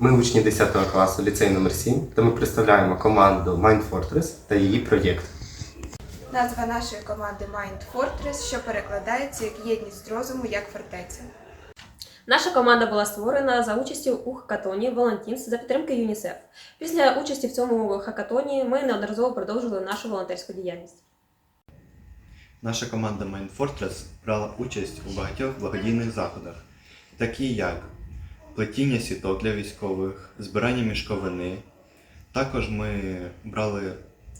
Ми учні 10 класу ліцей номер 7 та ми представляємо команду Mind Fortress та її проєкт. Назва нашої команди Mind Fortress, що перекладається як єдність розуму як фортеця. Наша команда була створена за участю у хакатоні Волонтінс за підтримки ЮНІСЕФ. Після участі в цьому хакатоні ми неодноразово продовжили нашу волонтерську діяльність. Наша команда Mind Fortress брала участь у багатьох благодійних заходах, такі як плетіння сіток для військових, збирання мішковини. Також ми брали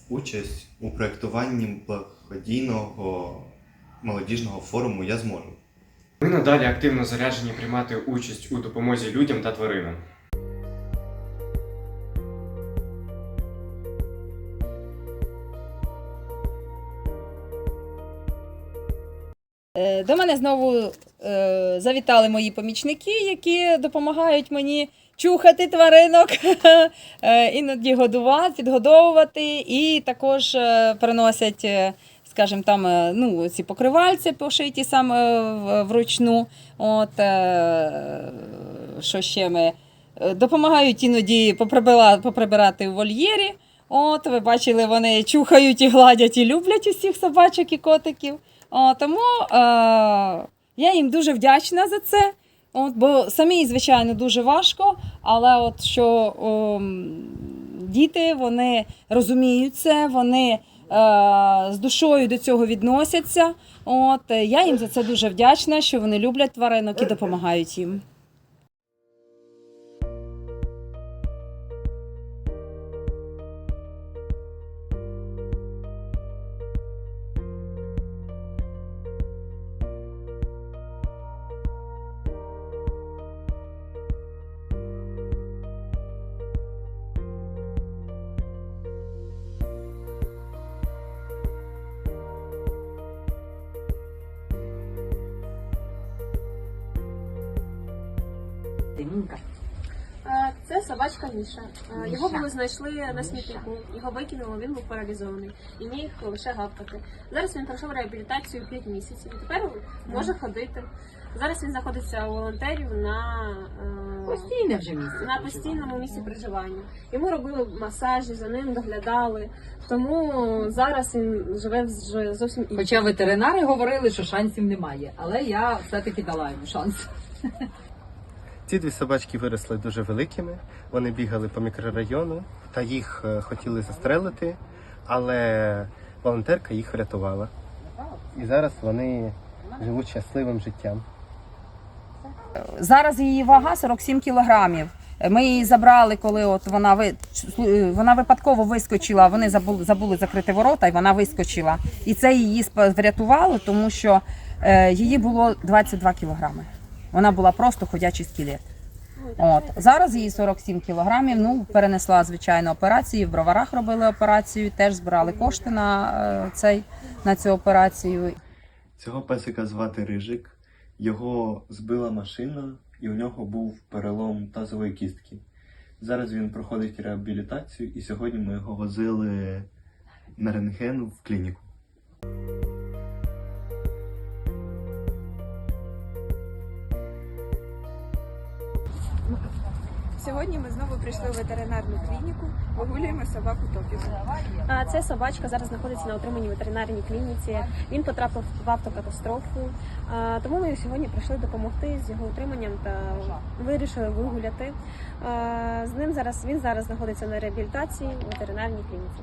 участь у проєктуванні благодійного молодіжного форуму Я зможу. Ми надалі активно заряджені приймати участь у допомозі людям та тваринам. Е, До мене знову завітали мої помічники, які допомагають мені чухати тваринок, е, іноді годувати, підгодовувати, і також е, приносять, е, скажімо, там, е, ну, ці покривальці пошиті саме вручну. От, е, що ще ми е, допомагають іноді поприбирати в вольєрі. От, ви бачили, вони чухають і гладять і люблять усіх собачок і котиків. О, тому е, я їм дуже вдячна за це. От, бо самі, звичайно, дуже важко, але от що о, діти вони розуміють це, вони е, з душою до цього відносяться. От, е, я їм за це дуже вдячна, що вони люблять тваринок і допомагають їм. Е, Це собачка Міша. Його були знайшли на смітнику. Його викинули, він був паралізований і міг лише гавкати. Зараз він пройшов реабілітацію 5 місяців. і Тепер може ходити. Зараз він знаходиться у волонтерів на, е, Постійне вже місце. на постійному місці проживання. Йому робили масажі, за ним доглядали. Тому зараз він живе вже зовсім іншим. Хоча ветеринари говорили, що шансів немає, але я все-таки дала йому шанс. Ці дві собачки виросли дуже великими. Вони бігали по мікрорайону та їх е, хотіли застрелити, але волонтерка їх врятувала. І зараз вони живуть щасливим життям. Зараз її вага 47 кілограмів. Ми її забрали, коли от вона ви вона випадково вискочила. Вони забули забули закрити ворота, і вона вискочила. І це її врятувало, тому що е, її було 22 кілограми. Вона була просто ходячий скелет. От зараз їй 47 кілограмів. Ну перенесла звичайно операцію. В броварах робили операцію. Теж збирали кошти на е, цей на цю операцію. Цього песика звати Рижик. Його збила машина, і у нього був перелом тазової кістки. Зараз він проходить реабілітацію, і сьогодні ми його возили на рентген в клініку. Сьогодні ми знову прийшли в ветеринарну клініку, вигулюємо собаку Топіку. Ця собачка зараз знаходиться на отриманій ветеринарній клініці. Він потрапив в автокатастрофу. Тому ми сьогодні прийшли допомогти з його утриманням та вирішили вигуляти. З ним зараз він зараз знаходиться на реабілітації в ветеринарній клініці.